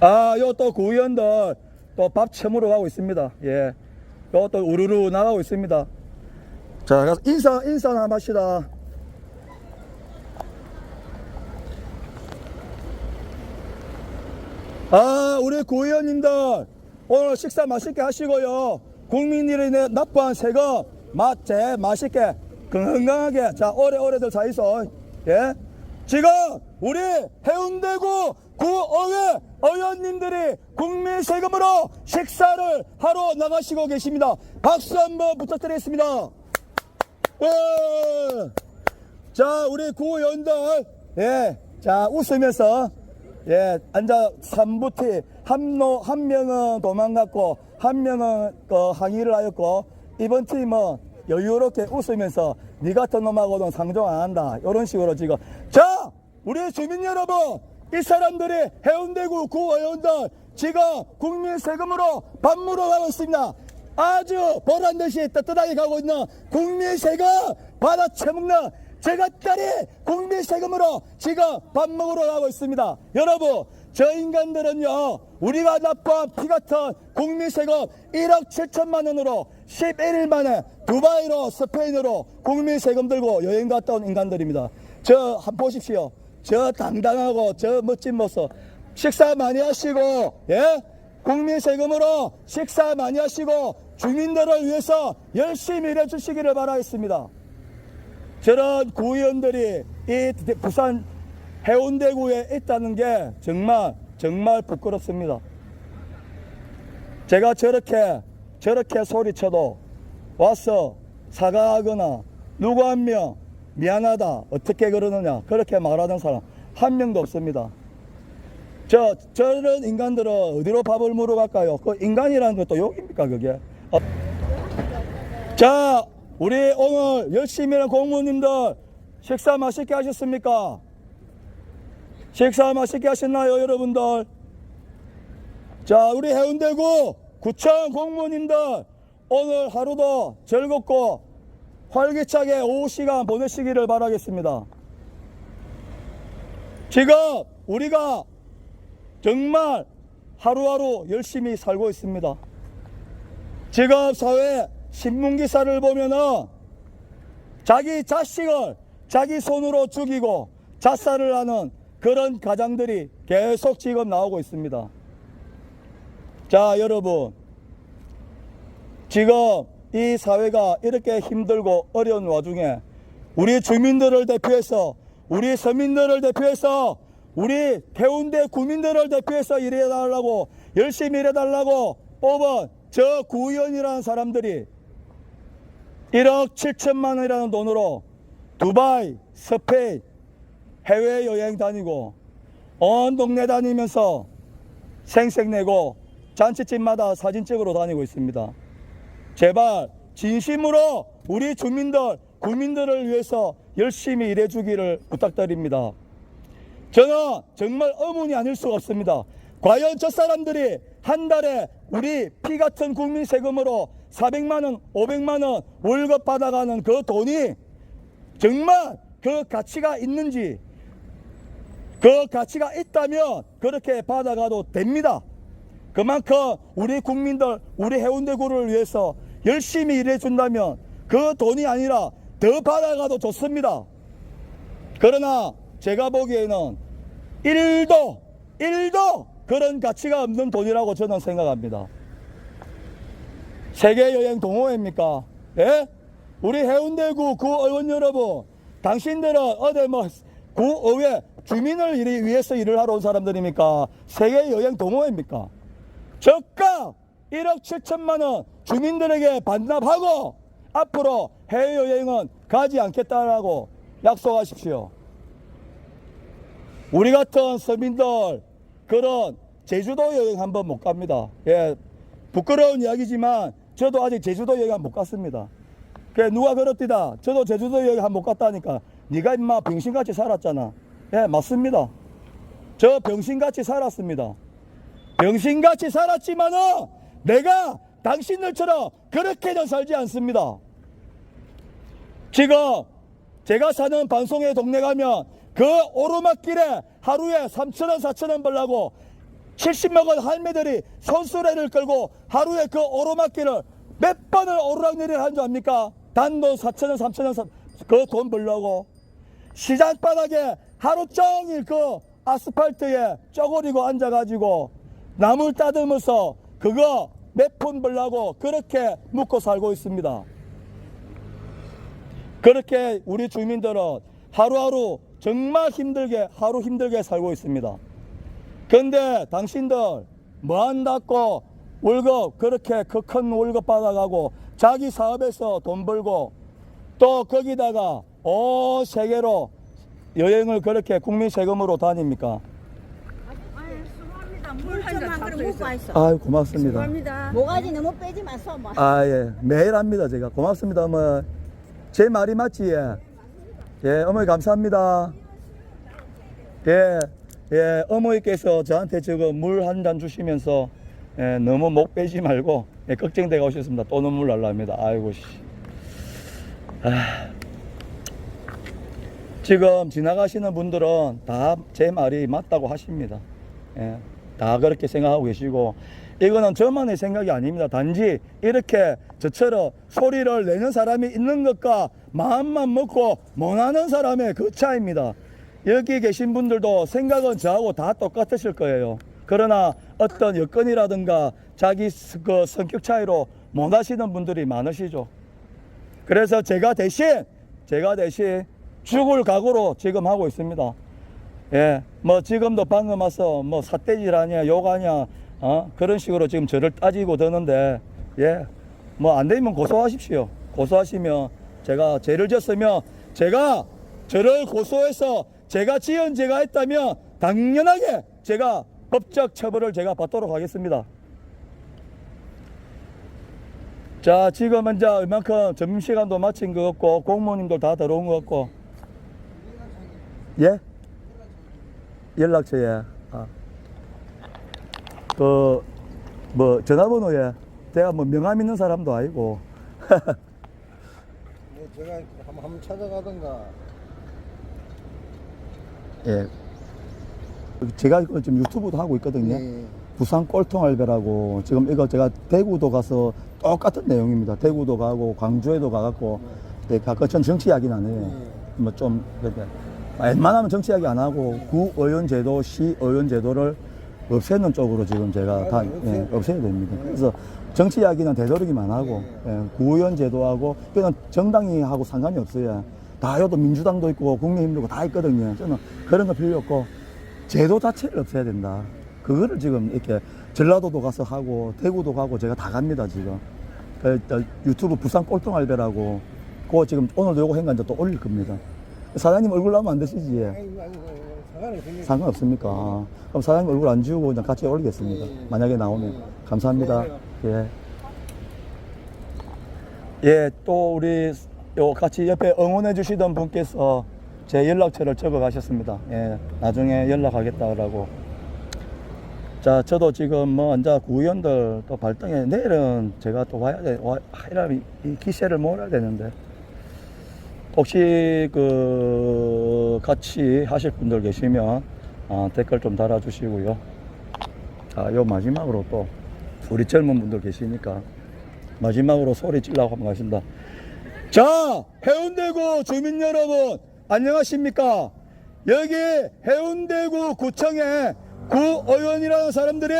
아, 요 또 구의원들 또밥 처먹으러 가고 있습니다. 예. 요 또 우르르 나가고 있습니다. 자, 가서 인사, 인사 한번 합시다. 아, 우리 구의원님들 오늘 식사 맛있게 하시고요. 국민들이 내 납부한 세금 맛제 맛있게 건강하게 자 오래오래들 잘 있어. 예. 지금 우리 해운대구 구의회 의원님들이 국민 세금으로 식사를 하러 나가시고 계십니다. 박수 한번 부탁드리겠습니다. 예. 자, 우리 구의원들, 예, 자, 웃으면서, 예, 앉아, 삼부티, 한, 노, 한 명은 도망갔고, 한 명은 그 항의를 하였고, 이번 팀은 여유롭게 웃으면서, 니 같은 놈하고는 상종 안 한다. 이런 식으로 지금. 자! 우리 주민 여러분! 이 사람들이 해운대구 구의원들, 지금 국민 세금으로 밥 물어 가고 있습니다. 아주 보란 듯이 떳떳하게 가고 있는 국민 세금 받아 처먹는 제가 딸이 국민 세금으로 지금 밥 먹으러 가고 있습니다. 여러분, 저 인간들은요, 우리가 납부한 피 같은 국민 세금 1억 7천만 원으로 11일 만에 두바이로 스페인으로 국민 세금 들고 여행 갔다 온 인간들입니다. 저 한 보십시오. 저 당당하고 저 멋진 모습. 식사 많이 하시고, 예? 국민 세금으로 식사 많이 하시고 주민들을 위해서 열심히 일해 주시기를 바라겠습니다. 저런 구의원들이 이 부산 해운대구에 있다는 게 정말 정말 부끄럽습니다. 제가 저렇게 저렇게 소리쳐도 와서 사과하거나 누구 한 명 미안하다 어떻게 그러느냐 그렇게 말하는 사람 한 명도 없습니다. 저 저런 인간들은 어디로 밥을 물어 갈까요? 그 인간이라는 것도 욕입니까 그게? 어. 자, 우리 오늘 열심히 하는 공무원님들 식사 맛있게 하셨습니까? 식사 맛있게 하셨나요, 여러분들? 자, 우리 해운대구 구청 공무원님들 오늘 하루도 즐겁고 활기차게 오후 시간 보내시기를 바라겠습니다. 지금 우리가 정말 하루하루 열심히 살고 있습니다. 지금 사회 신문 기사를 보면은 자기 자식을 자기 손으로 죽이고 자살을 하는 그런 가장들이 계속 지금 나오고 있습니다. 자, 여러분. 지금 이 사회가 이렇게 힘들고 어려운 와중에 우리 주민들을 대표해서 우리 서민들을 대표해서 우리 해운대 구민들을 대표해서 일해달라고 열심히 일해달라고 뽑은 저 구의원이라는 사람들이 1억 7천만 원이라는 돈으로 두바이, 스페인, 해외여행 다니고 온 동네 다니면서 생색내고 잔치집마다 사진 찍으러 다니고 있습니다. 제발 진심으로 우리 주민들, 국민들을 위해서 열심히 일해주기를 부탁드립니다. 저는 정말 의문이 아닐 수가 없습니다. 과연 저 사람들이 한 달에 우리 피 같은 국민 세금으로 400만 원, 500만 원 월급 받아가는 그 돈이 정말 그 가치가 있는지 그 가치가 있다면 그렇게 받아가도 됩니다. 그만큼 우리 국민들, 우리 해운대구를 위해서 열심히 일해준다면 그 돈이 아니라 더 받아가도 좋습니다. 그러나 제가 보기에는 1도, 1도 그런 가치가 없는 돈이라고 저는 생각합니다. 세계여행 동호회입니까? 예? 우리 해운대구 구의원 여러분, 당신들은 어디 뭐 구의회 주민을 일- 위해서 일을 하러 온 사람들입니까? 세계여행 동호회입니까? 저가 1억 7천만 원 주민들에게 반납하고 앞으로 해외여행은 가지 않겠다라고 약속하십시오. 우리 같은 서민들 그런 제주도 여행 한번 못 갑니다. 예, 부끄러운 이야기지만 저도 아직 제주도 여행 못 갔습니다. 그 누가 그렇디다. 저도 제주도 여행 한번 못 갔다니까. 네가 임마 병신같이 살았잖아. 예, 맞습니다. 저 병신같이 살았습니다. 병신같이 살았지만은 내가 당신들처럼 그렇게는 살지 않습니다. 지금 제가 사는 반송의 동네 가면 그 오르막길에 하루에 3천원, 4천원 벌라고 70 먹은 할매들이 손수레를 끌고 하루에 그 오르막길을 몇 번을 오르락내리락 하는 줄 압니까? 단돈 4천원, 3천원 그 돈 벌려고 시장 바닥에 하루 종일 그 아스팔트에 쪼그리고 앉아가지고 나물 따듬어서 그거 몇 푼 벌라고 그렇게 묵고 살고 있습니다. 그렇게 우리 주민들은 하루하루 정말 힘들게 하루 힘들게 살고 있습니다. 근데 당신들 뭐 한다고 월급 그렇게 그 큰 월급 받아가고 자기 사업에서 돈 벌고 또 거기다가 온 세계로 여행을 그렇게 국민 세금으로 다닙니까? 아유, 수고합니다. 물 한잔 먹고 왔어. 아유 고맙습니다. 모가지 너무 빼지 마소 뭐. 아 예 매일 합니다 제가 고맙습니다 뭐제 말이 맞지 예. 예 어머니 감사합니다. 예, 예 어머니께서 저한테 지금 물 한 잔 주시면서 예, 너무 목 빼지 말고 예, 걱정되가 오셨습니다. 또 눈물 날랍니다. 아이고 씨. 아. 지금 지나가시는 분들은 다 제 말이 맞다고 하십니다. 예, 다 그렇게 생각하고 계시고 이거는 저만의 생각이 아닙니다. 단지 이렇게 저처럼 소리를 내는 사람이 있는 것과 마음만 먹고 못하는 사람의 그 차이입니다. 여기 계신 분들도 생각은 저하고 다 똑같으실 거예요. 그러나 어떤 여건이라든가 자기 스- 그 성격 차이로 못 하시는 분들이 많으시죠. 그래서 제가 대신 제가 대신 죽을 각오로 지금 하고 있습니다. 예, 뭐 지금도 방금 와서 뭐 삿대질하냐 욕하냐 어? 그런 식으로 지금 저를 따지고 드는데 예, 뭐 안 되면 고소하십시오. 고소하시면 제가 죄를 졌으면 제가 저를 고소해서 제가 지은 죄가 있다면 당연하게 제가 법적 처벌을 제가 받도록 하겠습니다. 자, 지금 이제 얼만큼 점심시간도 마친 것 같고, 공무원님도 다 들어온 것 같고. 예? 연락처에. 아. 그, 뭐, 전화번호에. 제가 뭐 명함 있는 사람도 아니고. 뭐 제가 한번, 한번 찾아가던가 예. 제가 이거 지금 유튜브도 하고 있거든요. 예. 부산 꼴통알배라고 지금 이거 제가 대구도 가서 똑같은 내용입니다. 대구도 가고 광주에도 가갖고 예, 가끔 전 정치 이야기는 안 해요. 뭐좀 그렇게 웬만하면 정치 이야기 안 하고 구의원 제도, 시의원 제도를 없애는 쪽으로 지금 제가 다 예, 없애야 됩니다. 그래서 정치 이야기는 되도록이만 하고 예, 구의원 제도하고 그는 정당이 하고 상관이 없어요. 다 여도 민주당도 있고 국민힘도 있고 다 있거든요. 저는 그런 거 필요 없고 제도 자체를 없애야 된다. 그거를 지금 이렇게 전라도도 가서 하고 대구도 가고 제가 다 갑니다 지금. 그, 저 유튜브 부산 꼴통알배라고 그거 지금 오늘도 요거 행간 또 올릴 겁니다. 사장님 얼굴 나오면 안 되시지? 상관없습니까? 아, 그럼 사장님 얼굴 안 지우고 그냥 같이 올리겠습니다. 만약에 나오면. 감사합니다. 예. 예, 또 우리 요 같이 옆에 응원해 주시던 분께서 제 연락처를 적어 가셨습니다. 예, 나중에 연락하겠다라고. 자, 저도 지금 뭐 앉아 구의원들 또 발등에 내일은 제가 또 와야 돼, 와, 하이라 이, 이 기세를 몰아야 되는데. 혹시 그 같이 하실 분들 계시면 어, 댓글 좀 달아주시고요. 자, 요 마지막으로 또 우리 젊은 분들 계시니까 마지막으로 소리 찔라고 한번 가겠습니다. 자, 해운대구 주민 여러분, 안녕하십니까? 여기 해운대구 구청에 구의원이라는 사람들이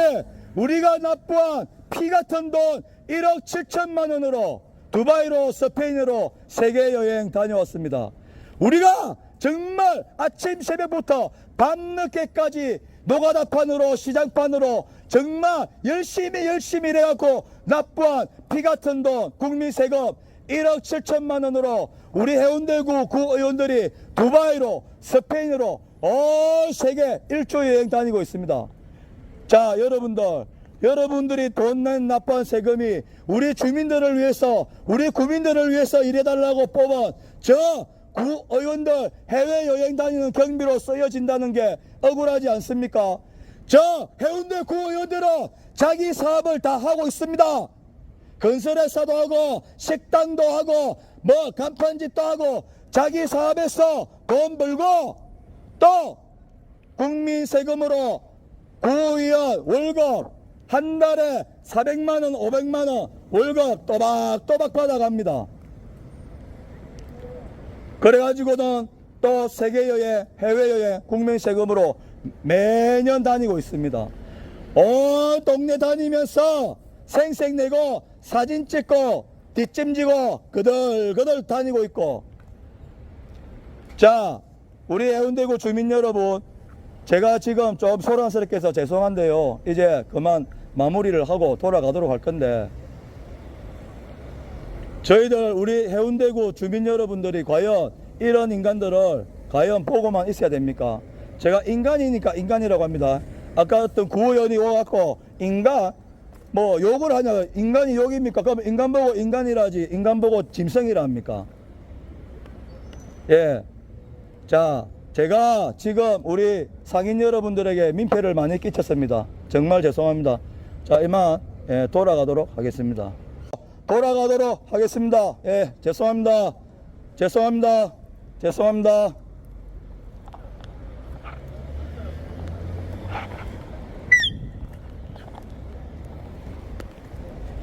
우리가 납부한 피 같은 돈 1억 7천만 원으로 두바이로 스페인으로 세계 여행 다녀왔습니다. 우리가 정말 아침 새벽부터 밤늦게까지 노가다판으로 시장판으로 정말 열심히 열심히 일해갖고 납부한 피 같은 돈 국민 세금 1억 7천만 원으로 우리 해운대구 구의원들이 두바이로 스페인으로 온 세계 일조 여행 다니고 있습니다. 자, 여러분들, 여러분들이 돈 낸 납부한 세금이 우리 주민들을 위해서, 우리 구민들을 위해서 일해달라고 뽑은 저 구의원들 해외여행 다니는 경비로 쓰여진다는 게 억울하지 않습니까? 저 해운대 구의원들은 자기 사업을 다 하고 있습니다. 건설회사도 하고 식당도 하고 뭐 간판집도 하고 자기 사업에서 돈 벌고 또 국민 세금으로 구의원 월급 한 달에 400만 원, 500만 원 월급 또박또박 받아갑니다. 그래가지고는 또 세계 여행, 해외 여행 국민 세금으로 매년 다니고 있습니다. 온 동네 다니면서 생색 내고 사진 찍고 뒷짐지고 그들그들 다니고 있고 자 우리 해운대구 주민 여러분 제가 지금 좀 소란스럽게 해서 죄송한데요 이제 그만 마무리를 하고 돌아가도록 할 건데 저희들 우리 해운대구 주민 여러분들이 과연 이런 인간들을 과연 보고만 있어야 됩니까? 제가 인간이니까 인간이라고 합니다. 아까 어떤 구호연이 와갖고 인간 뭐 욕을 하냐 인간이 욕입니까? 그럼 인간 보고 인간이라지 인간 보고 짐승이라 합니까? 예. 자, 제가 지금 우리 상인 여러분들에게 민폐를 많이 끼쳤습니다. 정말 죄송합니다. 자, 이만 예, 돌아가도록 하겠습니다. 돌아가도록 하겠습니다. 예, 죄송합니다. 죄송합니다. 죄송합니다.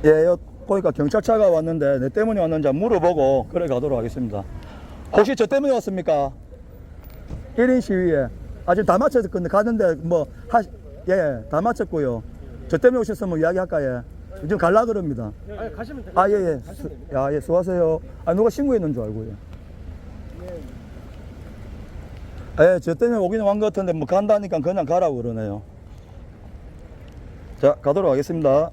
예, 요 보니까 경찰차가 왔는데 내 때문에 왔는지 물어보고 그래 가도록 하겠습니다. 혹시 저 때문에 왔습니까? 1인 시위에. 아직 다 마쳤건데 가는데 뭐 하, 예, 다 마쳤고요. 저 때문에 오셨으면 이야기할까요? 지금 갈라 그럽니다. 아니 가시면 돼요. 아, 예, 예. 수, 야, 예, 수고하세요. 아, 누가 신고했는 줄 알고요. 예, 저 때문에 오기는 온것 같은데 뭐 간다니까 그냥 가라고 그러네요. 자, 가도록 하겠습니다.